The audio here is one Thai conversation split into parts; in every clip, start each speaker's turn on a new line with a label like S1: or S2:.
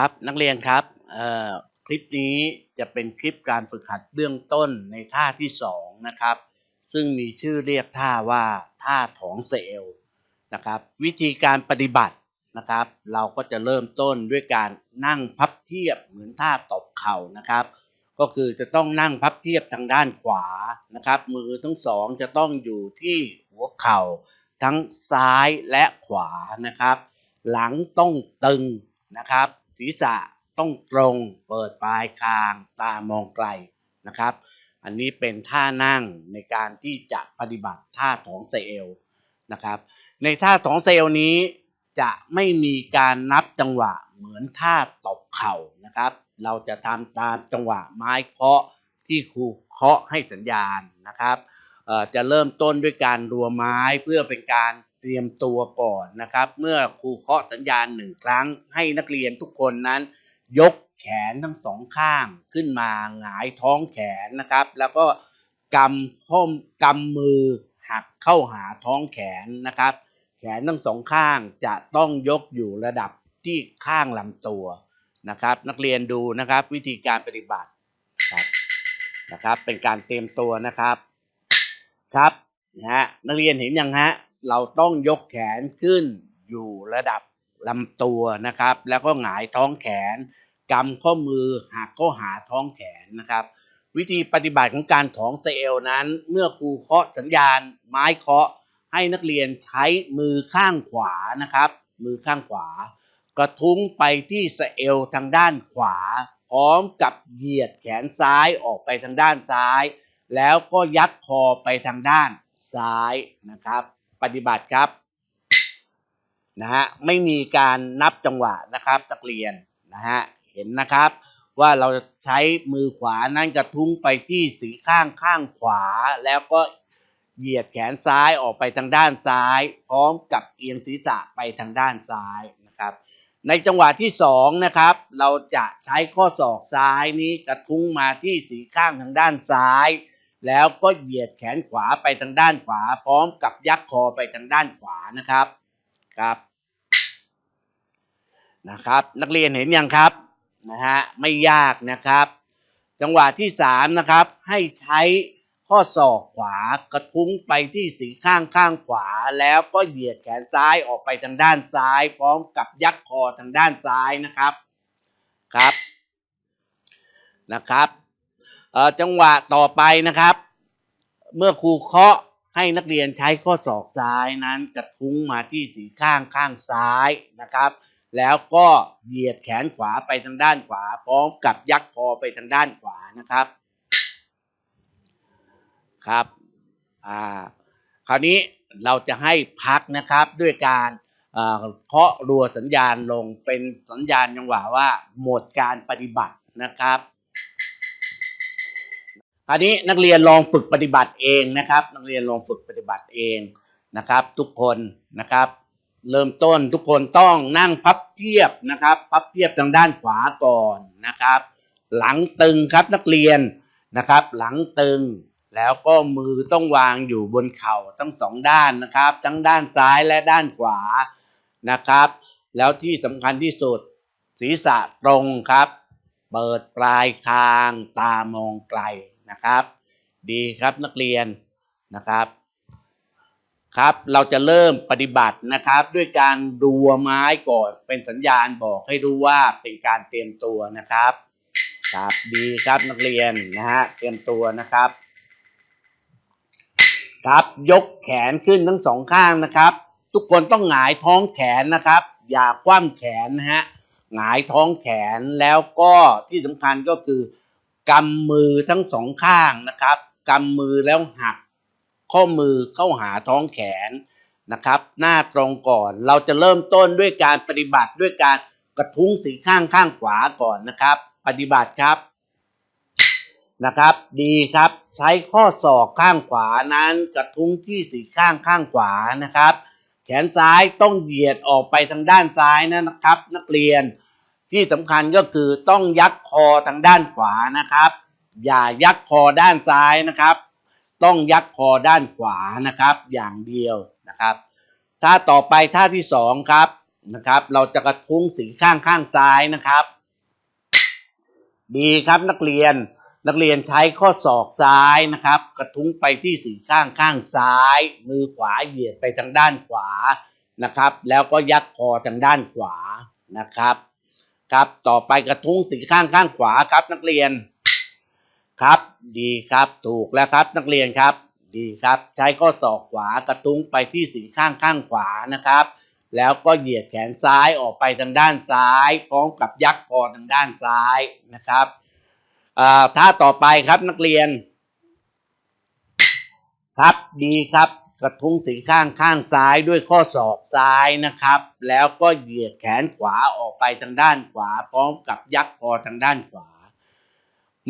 S1: ครับนักเรียนครับคลิปนี้จะเป็นคลิปการฝึกหัดเบื้องต้นในท่าที่สองนะครับ ซึ่งมีชื่อเรียกท่าว่าท่าถองเซลนะครับ วิธีการปฏิบัตินะครับ เราก็จะเริ่มต้นด้วยการนั่งพับเพียบเหมือนท่าตบเข่านะครับ ก็คือจะต้องนั่งพับเพียบทางด้านขวานะครับ มือทั้งสองจะต้องอยู่ที่หัวเข่าทั้งซ้ายและขวานะครับ หลังต้องตึงนะครับ ศีรษะต้องตรง เปิดปลายคาง ตามองไกลนะครับ อันนี้เป็นท่านั่งในการที่จะปฏิบัติท่าท้องเซลนะครับ ในท่าท้องเซลนี้จะไม่มีการนับจังหวะเหมือนท่าตบเข่านะครับ เราจะทำตามจังหวะไม้เคาะที่ครูเคาะให้สัญญาณนะครับจะเริ่มต้นด้วยการรัวไม้เพื่อเป็นการ เตรียมตัวก่อนนะครับ เมื่อครูเคาะสัญญาณหนึ่งครั้ง ให้นักเรียนทุกคนนั้น ยกแขนทั้งสองข้างขึ้นมาหงายท้องแขนนะครับ แล้วก็กำข้อมกำมือหักเข้าหาท้องแขนนะครับ แขนทั้งสองข้างจะต้องยกอยู่ระดับที่ข้างลำตัวนะครับ นักเรียนดูนะครับวิธีการปฏิบัตินะครับนะครับ เป็นการเตรียมตัวนะครับครับนะฮะนักเรียนเห็นยังฮะ เราต้องยกแขนขึ้นอยู่ระดับลำตัวนะครับ แล้วก็หงายท้องแขนกำข้อมือหักข้าหาท้องแขนนะครับ วิธีปฏิบัติของการถองเซลนั้น เมื่อครูเคาะสัญญาณ ไม้เคาะให้นักเรียนใช้มือข้างขวานะครับ มือข้างขวา กระทุ้งไปที่สเอวทางด้านขวา พร้อมกับเหยียดแขนซ้ายออกไปทางด้านซ้าย แล้วก็ยัดคอไปทางด้านซ้ายนะครับ ปฏิบัติครับนะฮะไม่มีการนับจังหวะนะครับนักเรียนนะฮะเห็นนะครับว่าเราจะใช้มือขวานั้นกระทุ้งไปที่สีข้างข้างขวา แล้วก็เหยียดแขนซ้ายออกไปทางด้านซ้าย พร้อมกับเอียงศีรษะไปทางด้านซ้ายนะครับ ในจังหวะที่สองนะครับ เราจะใช้ข้อศอกซ้ายนี้กระทุ้งมาที่สีข้างทางด้านซ้าย แล้วก็เหยียดแขนขวาไปทางด้านขวา พร้อมกับยักคอไปทางด้านขวานะครับครับนะครับ นักเรียนเห็นยังครับนะฮะไม่ยากนะครับ จังหวะที่สามนะครับ ให้ใช้ข้อศอกขวากระทุ้งไปที่สีข้างข้างขวา แล้วก็เหยียดแขนซ้ายออกไปทางด้านซ้าย พร้อมกับยักคอทางด้านซ้ายนะครับครับนะครับ จังหวะต่อไปนะครับ เมื่อครูเคาะให้นักเรียนใช้ข้อศอกซ้ายนั้นกระทุ้งมาที่สีข้างข้างซ้ายนะครับ แล้วก็เหยียดแขนขวาไปทางด้านขวา พร้อมกับยักคอไปทางด้านขวานะครับครับอ่าคราวนี้เราจะให้พักนะครับด้วยการเคาะรัวสัญญาณลงเป็นสัญญาณจังหวะว่าหมดการปฏิบัตินะครับ ราวนี้นักเรียนลองฝึกปฏิบัติเองนะครับ นักเรียนลองฝึกปฏิบัติเองนะครับ ทุกคนนะครับ เริ่มต้นทุกคนต้องนั่งพับเพียบนะครับ พับเพียบทางด้านขวาก่อนนะครับ หลังตึงครับนักเรียนนะครับ หลังตึงแล้วก็มือต้องวางอยู่บนเข่าทั้งสองด้านนะครับ ทั้งด้านซ้ายและด้านขวานะครับ แล้วที่สำคัญที่สุดศีรษะตรงครับ เปิดปลายคางตามองไกล นะครับ ดีครับนักเรียนนะครับ ครับเราจะเริ่มปฏิบัตินะครับ ด้วยการรัวไม้ก่อนเป็นสัญญาณบอกให้รู้ว่าเป็นการเตรียมตัวนะครับ ครับดีครับนักเรียนนะฮะเตรียมตัวนะครับ ครับยกแขนขึ้นทั้งสองข้างนะครับ ทุกคนต้องหงายท้องแขนนะครับ อย่าคว่ำแขนนะฮะหงายท้องแขนแล้วก็ที่สำคัญก็คือ กำมือทั้งสองข้างนะครับกำมือแล้วหัก ข้อมือเข้าหาท้องแขนนะครับ หน้าตรงก่อนเราจะเริ่มต้นด้วยการปฏิบัติด้วยการกระทุ้งสีข้างข้างขวาก่อนนะครับ ปฏิบัติครับนะครับ ดีครับใช้ข้อศอกข้างขวานั้นกระทุ้งที่สีข้างข้างขวานะครับ แขนซ้ายต้องเหยียดออกไปทางด้านซ้ายนะครับ นักเรียน ที่สำคัญก็คือต้องยักคอทางด้านขวานะครับ อย่ายักคอด้านซ้ายนะครับ ต้องยักคอด้านขวานะครับ อย่างเดียวนะครับท่าต่อไปท่าที่สองครับนะครับ เราจะกระทุ้งสีข้างข้างซ้ายนะครับ ดีครับนักเรียนนักเรียนใช้ข้อศอกซ้ายนะครับ กระทุ้งไปที่สีข้างข้างซ้าย มือขวาเหยียดไปทางด้านขวานะครับ แล้วก็ยักคอทางด้านขวานะครับ ครับ ต่อไปกระทุ้งสีข้างข้างขวาครับนักเรียน ครับ ดีครับ ถูกแล้วครับนักเรียนครับ ดีครับ ใช้ข้อศอกขวากระทุ้งไปที่สีข้างข้างขวานะครับ แล้วก็เหยียดแขนซ้ายออกไปทางด้านซ้าย พร้อมกับยักคอทางด้านซ้ายนะครับท่าต่อไปครับนักเรียน ครับดีครับ กระทุ้งสีข้างข้างซ้ายด้วยข้อศอกซ้ายนะครับ แล้วก็เหยียดแขนขวาออกไปทางด้านขวา พร้อมกับยักคอทางด้านขวา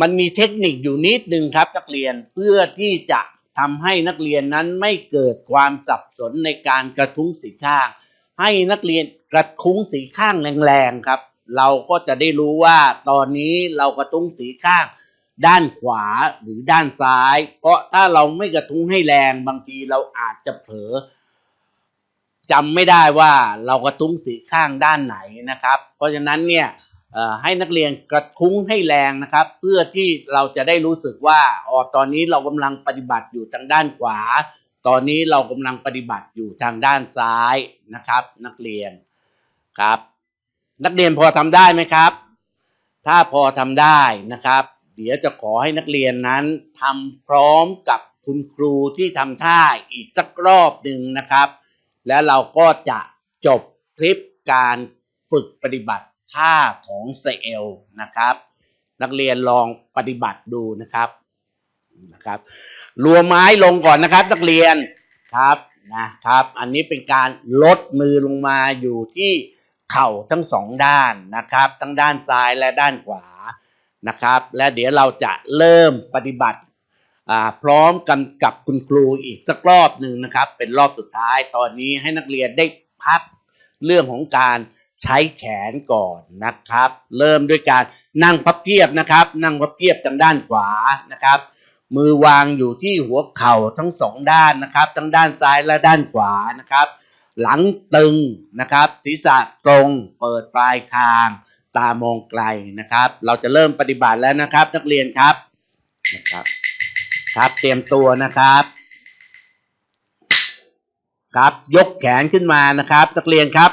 S1: มันมีเทคนิคอยู่นิดนึงครับนักเรียนเพื่อที่จะทำให้นักเรียนนั้นไม่เกิดความสับสนในการกระทุ้งสีข้าง ให้นักเรียนกระทุ้งสีข้างแรงๆครับ เราก็จะได้รู้ว่าตอนนี้เรากระทุ้งสีข้าง ด้านขวาหรือด้านซ้าย เพราะถ้าเราไม่กระทุ้งให้แรงบางทีเราอาจจะเผลอจำไม่ได้ว่าเรากระทุ้งสีข้างด้านไหนนะครับ เพราะฉะนั้นเนี่ยให้นักเรียนกระทุ้งให้แรงนะครับ เพื่อที่เราจะได้รู้สึกว่าอ๋อตอนนี้เรากำลังปฏิบัติอยู่ทางด้านขวา ตอนนี้เรากำลังปฏิบัติอยู่ทางด้านซ้ายนะครับ นักเรียนครับ นักเรียนพอทำได้ไหมครับ ถ้าพอทำได้นะครับ เดี๋ยวจะขอให้นักเรียนนั้นทำพร้อมกับคุณครูที่ทำท่าอีกสักรอบหนึ่งนะครับ แล้วเราก็จะจบคลิปการฝึกปฏิบัติท่าของเซเอลนะครับ นักเรียนลองปฏิบัติดูนะครับนะครับรัวไม้ลงก่อนนะครับ นักเรียนครับนะครับ อันนี้เป็นการลดมือลงมาอยู่ที่เข่าทั้งสองด้านนะครับ ทั้งด้านซ้ายและด้านขวา นะครับ และเดี๋ยวเราจะเริ่มปฏิบัติพร้อมกันกับคุณครูอีกสักรอบหนึ่งนะครับ เป็นรอบสุดท้ายตอนนี้ให้นักเรียนได้พักเรื่องของการใช้แขนก่อนนะครับ เริ่มด้วยการนั่งพับเพียบนะครับ นั่งพับเพียบทางด้านขวานะครับ มือวางอยู่ที่หัวเข่าทั้งสองด้านนะครับ ทั้งด้านซ้ายและด้านขวานะครับ หลังตึงนะครับ ศีรษะตรงเปิดปลายคาง ตามองไกลนะครับ เราจะเริ่มปฏิบัติแล้วนะครับ นักเรียนครับนะครับ ครับเตรียมตัวนะครับ ครับยกแขนขึ้นมานะครับ นักเรียนครับ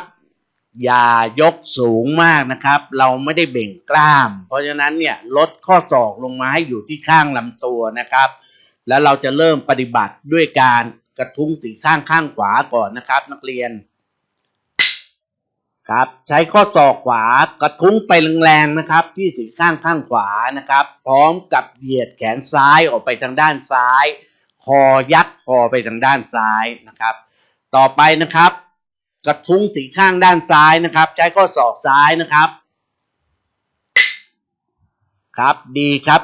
S1: อย่ายกสูงมากนะครับ เราไม่ได้เบ่งกล้าม เพราะฉะนั้นเนี่ยลดข้อศอกลงมาให้อยู่ที่ข้างลำตัวนะครับ แล้วเราจะเริ่มปฏิบัติด้วยการกระทุ้งสีข้างข้างขวาก่อนนะครับ นักเรียน ครับใช้ข้อศอกขวากระทุ้งไปแรงๆนะครับ ที่สีข้างข้างขวานะครับ พร้อมกับเหยียดแขนซ้ายออกไปทางด้านซ้าย คอยักคอไปทางด้านซ้ายนะครับ ต่อไปนะครับ กระทุ้งสีข้างด้านซ้ายนะครับ ใช้ข้อศอกซ้ายนะครับ ครับดีครับ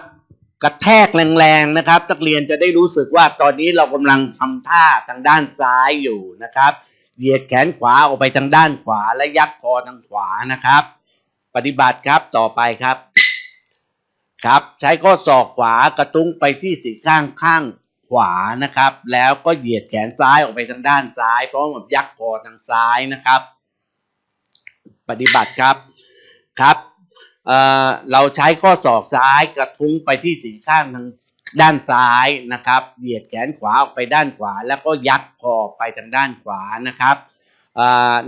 S1: กระแทกแรงๆนะครับนักเรียนจะได้รู้สึกว่าตอนนี้เรากำลังทำท่าทางด้านซ้ายอยู่นะครับ เหยียดแขนขวาออกไปทางด้านขวาและยักคอทางขวานะครับ ปฏิบัติครับต่อไปครับ ครับ ใช้ข้อศอกขวากระทุ้งไปที่สีข้างข้างขวานะครับ แล้วก็เหยียดแขนซ้ายออกไปทางด้านซ้ายพร้อมกับยักคอทางซ้ายนะครับ ปฏิบัติครับครับเออเราใช้ข้อศอกซ้ายกระทุ้งไปที่สีข้างทาง ด้านซ้ายนะครับ เหยียดแขนขวาออกไปด้านขวา แล้วก็ยักคอไปทางด้านขวานะครับ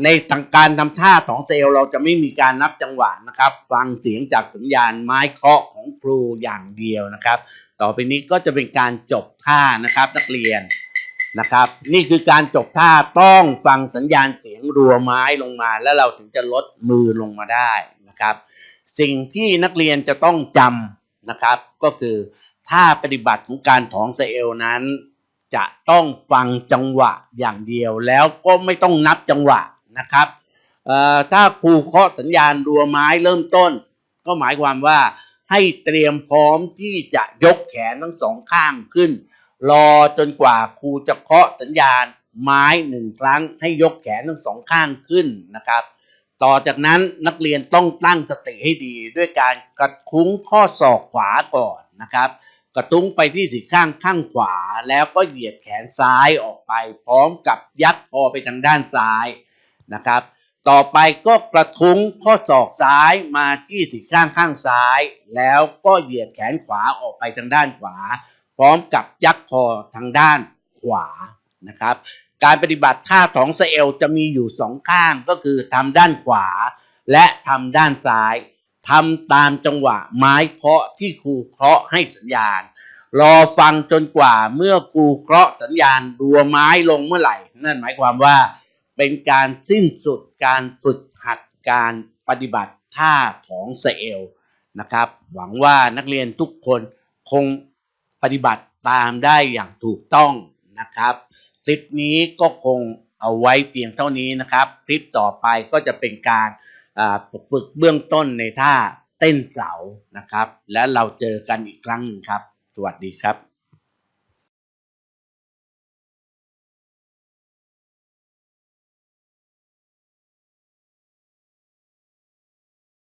S1: ในทางการทำท่าของเซลเราจะไม่มีการนับจังหวะนะครับ ฟังเสียงจากสัญญาณไม้เคาะของครูอย่างเดียวนะครับ ต่อไปนี้ก็จะเป็นการจบท่านะครับนักเรียนนะครับ นี่คือการจบท่าต้องฟังสัญญาณเสียงรัวไม้ลงมา แล้วเราถึงจะลดมือลงมาได้นะครับ สิ่งที่นักเรียนจะต้องจำนะครับ ก็คือ ท่าปฏิบัติของการถองไซเอลนั้น จะต้องฟังจังหวะอย่างเดียวแล้วก็ไม่ต้องนับจังหวะนะครับถ้าครูเคาะสัญญาณรัวไม้เริ่มต้น ก็หมายความว่าให้เตรียมพร้อมที่จะยกแขนทั้งสองข้างขึ้น รอจนกว่าครูจะเคาะสัญญาณไม้หนึ่งครั้ง ให้ยกแขนทั้งสองข้างขึ้นนะครับ ต่อจากนั้นนักเรียนต้องตั้งสติให้ดีด้วยการกระทุ้งข้อศอกขวาก่อนนะครับ กระทุ้งไปที่สีข้างข้างขวา แล้วก็เหยียดแขนซ้ายออกไป พร้อมกับยัดคอไปทางด้านซ้ายนะครับ ต่อไปก็กระทุ้งข้อศอกซ้ายมาที่สีข้างข้างซ้าย แล้วก็เหยียดแขนขวาออกไปทางด้านขวา พร้อมกับยักคอทางด้านขวานะครับการปฏิบัติท่าของเซเอลจะมีอยู่สองข้างก็คือทำด้านขวา และทำด้านซ้าย ทำตามจังหวะไม้เคาะที่ครูเคาะให้สัญญาณ รอฟังจนกว่าเมื่อครูเคาะสัญญาณรัวไม้ลงเมื่อไหร่ นั่นหมายความว่า เป็นการสิ้นสุดการฝึกหัดการปฏิบัติท่าของเซเอลนะครับ หวังว่านักเรียนทุกคนคงปฏิบัติตามได้อย่างถูกต้องนะครับ คลิปนี้ก็คงเอาไว้เพียงเท่านี้นะครับ คลิปต่อไปก็จะเป็นการ ฝึกเบื้องต้นในท่าเต้นเสานะครับ และเราเจอกันอีกครั้งหนึ่งครับ สวัสดีครับ